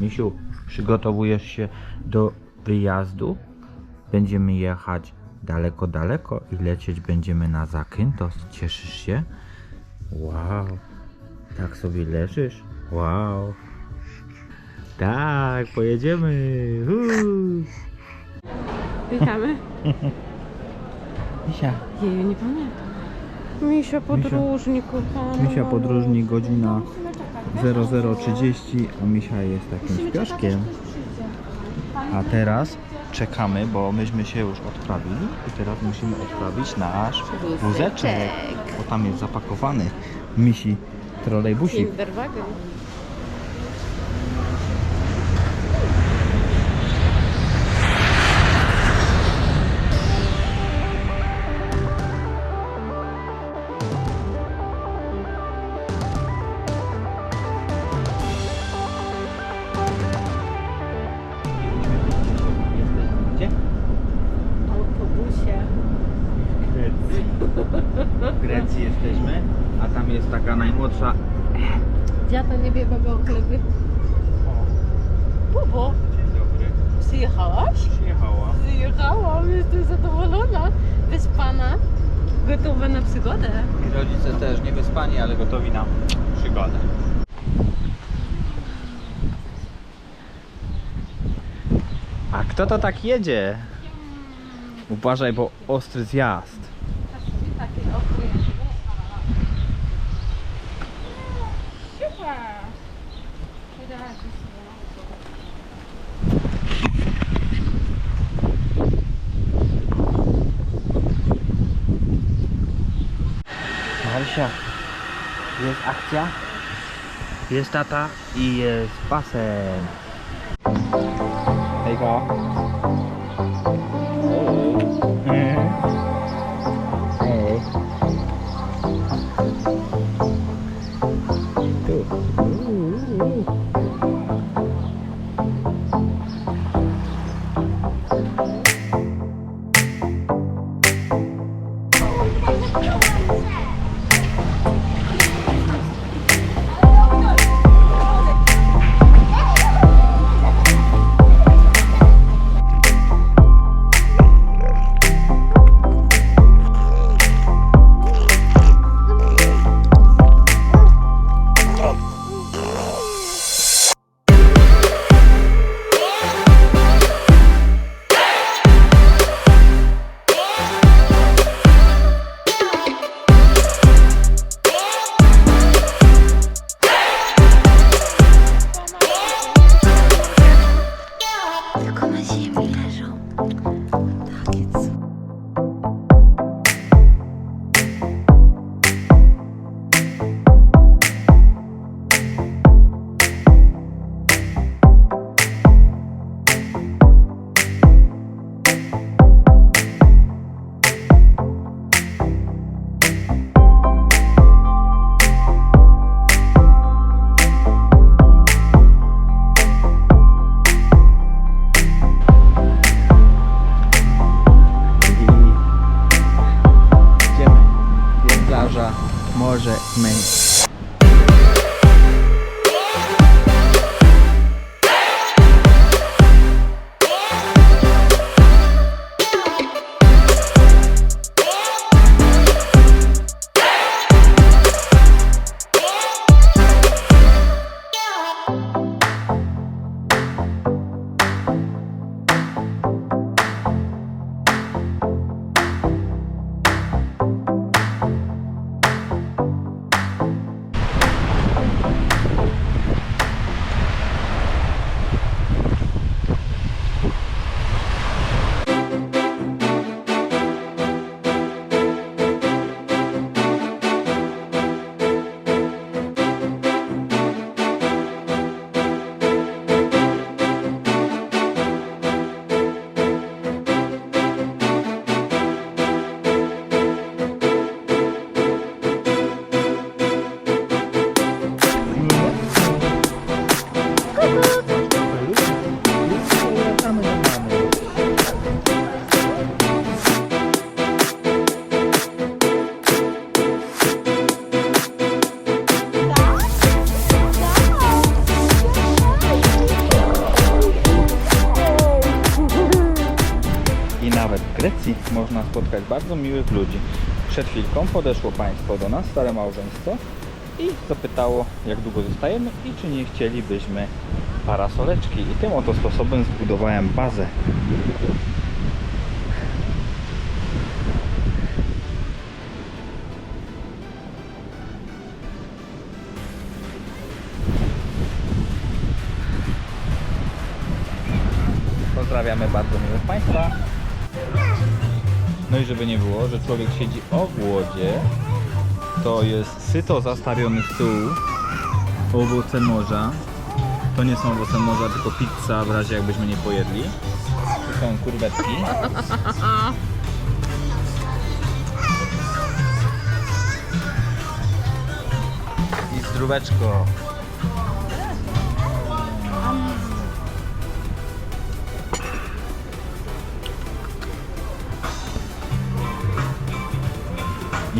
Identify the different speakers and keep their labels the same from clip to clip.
Speaker 1: Misiu, przygotowujesz się do wyjazdu? Będziemy jechać daleko, daleko i lecieć będziemy na Zakynthos. Cieszysz się? Wow. Tak sobie leżysz? Wow. Tak, pojedziemy. Uuu.
Speaker 2: Witamy.
Speaker 1: Misia,
Speaker 2: Jeju, nie pamiętam. Misia podróżnik, kochana.
Speaker 1: Misia podróżnik, godzina 00.30, a Misia jest takim śpioszkiem. A teraz czekamy, bo myśmy się już odprawili i teraz musimy odprawić nasz wózeczek, bo tam jest zapakowany misi trolejbusik. Taka najmłodsza.
Speaker 2: Dziata nie wie baba o chlebie. Bubo,
Speaker 1: Dzień dobry.
Speaker 2: przyjechałaś?
Speaker 1: Przyjechała.
Speaker 2: Przyjechałam, jestem zadowolona. Wyspana, gotowa na przygodę.
Speaker 1: I rodzice też nie wyspani, ale gotowi na przygodę. A kto to tak jedzie? Uważaj, bo ostry zjazd. Jest akcja, jest tata i jest basen. Hejka. Me. Ludzi. Przed chwilką podeszło państwo do nas, stare małżeństwo i zapytało, jak długo zostajemy i czy nie chcielibyśmy parasoleczki. I tym oto sposobem zbudowałem bazę. Pozdrawiamy bardzo miłych Państwa. No i żeby nie było, że człowiek siedzi o głodzie, to jest syto zastawiony stół, owoce morza. To nie są owoce morza, tylko pizza w razie jakbyśmy nie pojedli. Tu są kurwetki. I zdróweczko.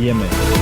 Speaker 1: Jemy.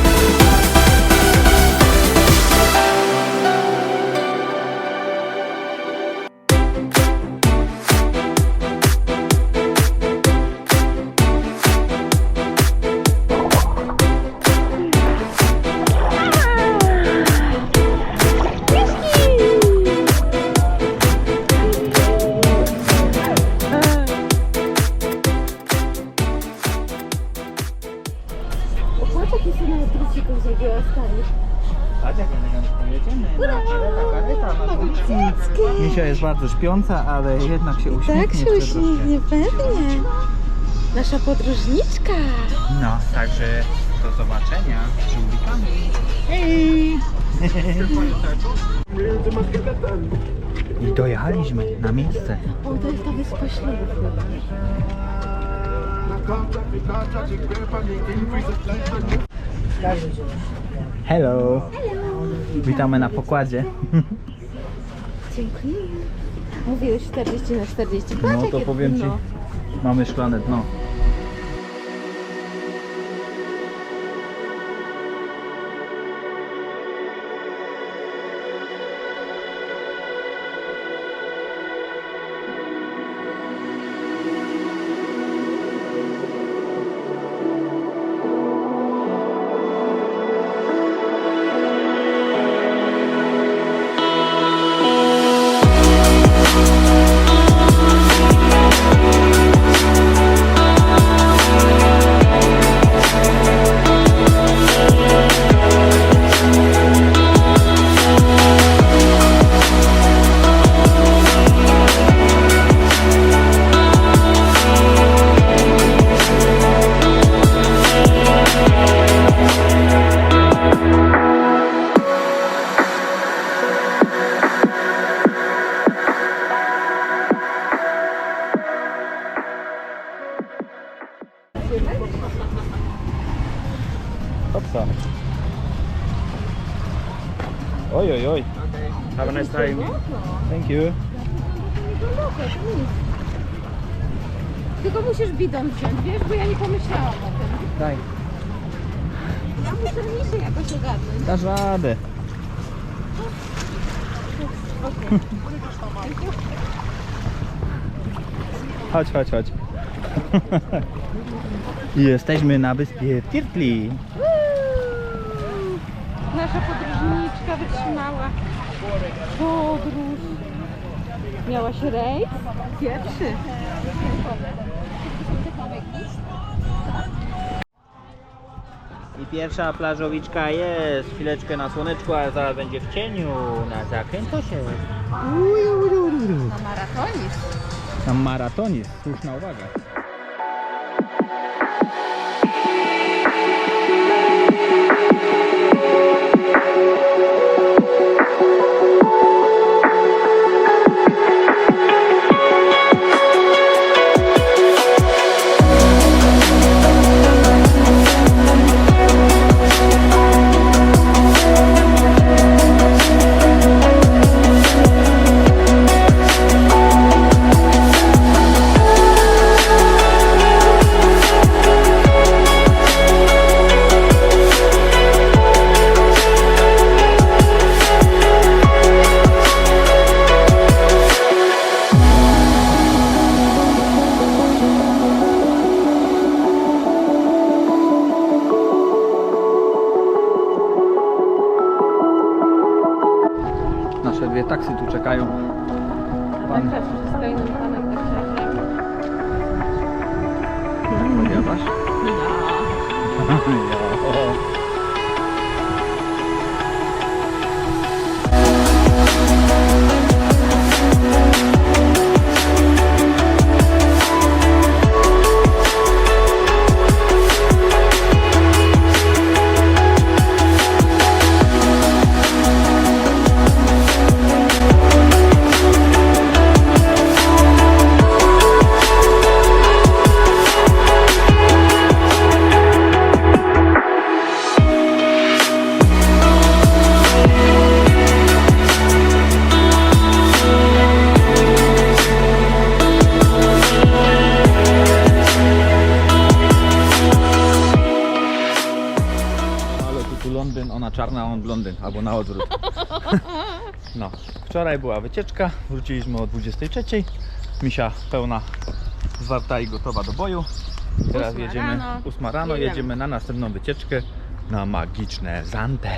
Speaker 1: Jest bardzo śpiąca, ale jednak się uśmiechnie.
Speaker 2: Tak się
Speaker 1: jeszcze
Speaker 2: uśmiechnie, pewnie. Nasza podróżniczka.
Speaker 1: No, także do zobaczenia z żółwikami. Hej! I dojechaliśmy na miejsce.
Speaker 2: O, to jest ta wyspa ślubów chyba.
Speaker 1: Hello! Witamy na pokładzie.
Speaker 2: Dziękuję. Mówiłeś 40 na 40. Patrz,
Speaker 1: No to
Speaker 2: jakie
Speaker 1: powiem Ci,
Speaker 2: dno.
Speaker 1: mamy szklane dno. Oj, oj, oj. Have a nice time. Thank you.
Speaker 2: Tylko musisz bidon wziąć, wiesz, bo ja nie pomyślałam o tym.
Speaker 1: Daj.
Speaker 2: Ja muszę niżej jakoś ogarnąć.
Speaker 1: Dasz radę. Chodź, chodź, chodź. I Jesteśmy na wyspie Tirtli.
Speaker 2: Nasza podróżniczka wytrzymała podróż. Miałaś rejs? Pierwszy.
Speaker 1: I pierwsza plażowiczka jest. Chwileczkę na słoneczku, a zaraz będzie w cieniu. Na zakrętosie.
Speaker 2: Na maratonizm.
Speaker 1: Na maratonie. Słuszna uwaga. Ale tu, tu Londyn, ona czarna, a on blondyn, albo na odwrót. No, wczoraj była wycieczka, wróciliśmy o 23. Misia pełna, zwarta i gotowa do boju. Teraz
Speaker 2: Ósma
Speaker 1: jedziemy,
Speaker 2: rano.
Speaker 1: 8 rano,
Speaker 2: Jedziemy.
Speaker 1: jedziemy na następną wycieczkę na magiczne Zante.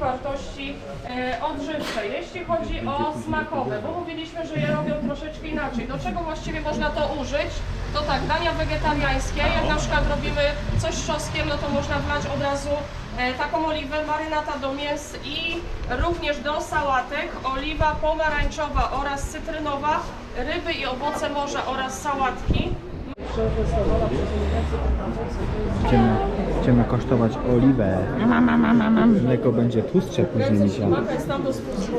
Speaker 3: wartości e, odżywcze. Jeśli chodzi o smakowe, bo mówiliśmy, że je robią troszeczkę inaczej. Do czego właściwie można to użyć? To tak, dania wegetariańskie, jak na przykład robimy coś z czosnkiem, no to można wlać od razu taką oliwę, marynata do mięs i również do sałatek, oliwa pomarańczowa oraz cytrynowa, ryby i owoce morza oraz sałatki.
Speaker 1: Będziemy, będziemy kosztować oliwę. Mleko będzie tłustsze później Misia.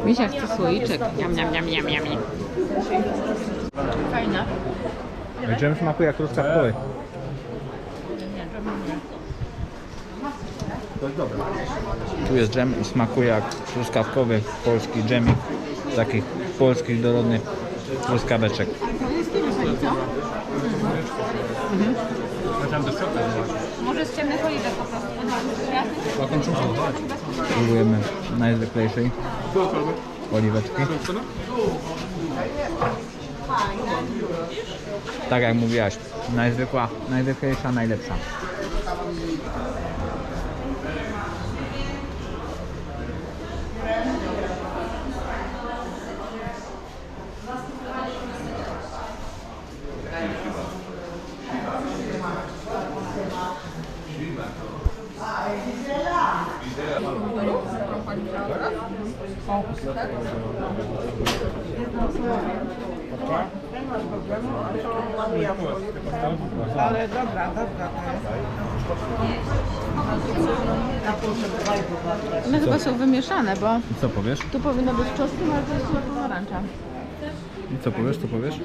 Speaker 2: Misia chce słoiczek. Jam, jam, jam, jam, jam. Fajna.
Speaker 1: Dżem smakuje jak truskawkowy. Tu jest dżem i smakuje jak truskawkowy polski dżemik. Takich polskich dorodnych truskaweczek.
Speaker 2: Może z ciemnych oliwek po prostu.
Speaker 1: Spróbujemy najzwyklejszej oliweczki. Tak jak mówiłaś, najzwykła, najzwyklejsza, najlepsza.
Speaker 2: One chyba są wymieszane, bo
Speaker 1: I co powiesz?
Speaker 2: tu powinno być czosnkiem, ale to jest chyba pomarańcza.
Speaker 1: I co powiesz, co powiesz?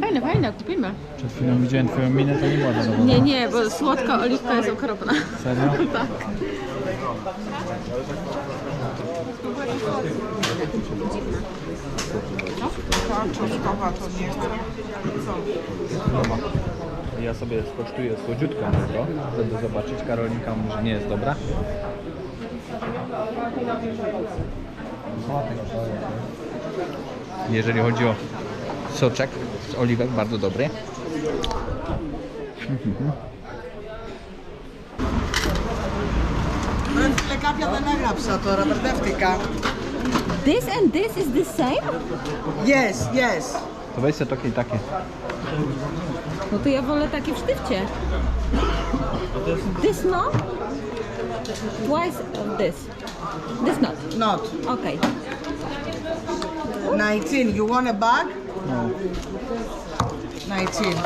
Speaker 2: Fajne, fajne, kupimy.
Speaker 1: Przed chwilą widziałem twoją minę, to nie była zadowolona.
Speaker 2: Nie, nie, bo słodka oliwka jest okropna.
Speaker 1: Serio?
Speaker 2: Tak.
Speaker 1: Dobra. Ja sobie skosztuję słodziutką tylko, żeby zobaczyć. Karolinka mówi, że nie jest dobra. Jeżeli chodzi o soczek z oliwek, bardzo dobry.
Speaker 4: Cambio de la grapsatora, verdeftika.
Speaker 2: This and this is the same?
Speaker 4: Yes, yes.
Speaker 1: To weź sobie takie i takie.
Speaker 2: No to ja wolę takie w sztywcie. This no? Twice of this. This not.
Speaker 4: Not.
Speaker 2: Okay.
Speaker 4: 19. You want a bag?
Speaker 1: No.
Speaker 4: 19.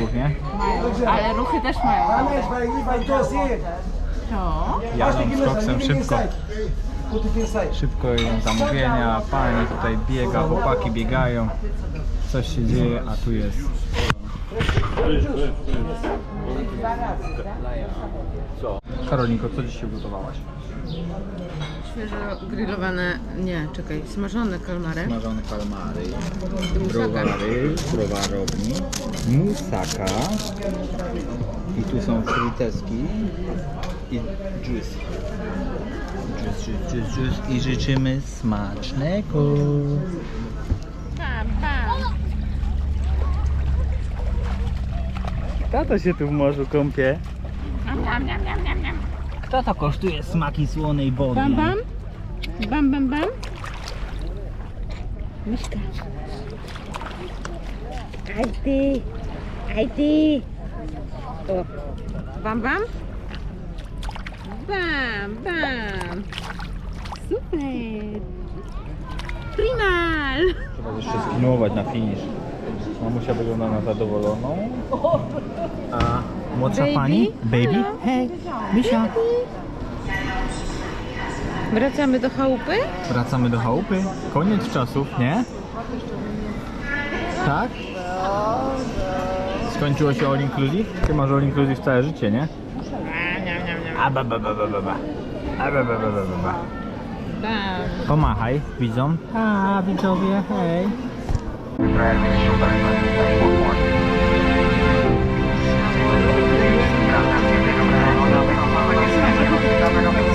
Speaker 1: chłopaki różnie.
Speaker 2: Ale ruchy też mają. To?
Speaker 1: Jadą z koksem szybko. Szybko idą zamówienia, pani tutaj biega, chłopaki biegają. Coś się dzieje, a tu jest. Karolinko, co dzisiaj ugotowałaś?
Speaker 2: Świeżo grillowane, nie, czekaj, smażone kalmary.
Speaker 1: Smażone kalmary, browary, browarowni, musaka i tu są friteski i juice. Juice, juice, juice, juice i życzymy smacznego. Kto to się tu w morzu kąpie? Kto to kosztuje smaki słonej wody?
Speaker 2: Bam, bam. Bam, bam, bam. Miśka. Aj ty. Aj ty. O. Bam, bam. Bam, bam. Super. Primal.
Speaker 1: Trzeba jeszcze skinować na finish. Mamusia wygląda na zadowoloną. A młodsza
Speaker 2: Baby?
Speaker 1: pani? Baby? Hej, Misia.
Speaker 2: Wracamy do chałupy?
Speaker 1: Wracamy do chałupy. Koniec czasów, nie? Tak? Skończyło się all inclusive? Ty masz all inclusive całe życie, nie? A ba ba ba ba ba ba. A ba ba ba ba ba ba.
Speaker 2: Bam.
Speaker 1: Pomachaj widzom. A widzowie, hej.
Speaker 5: Gracias.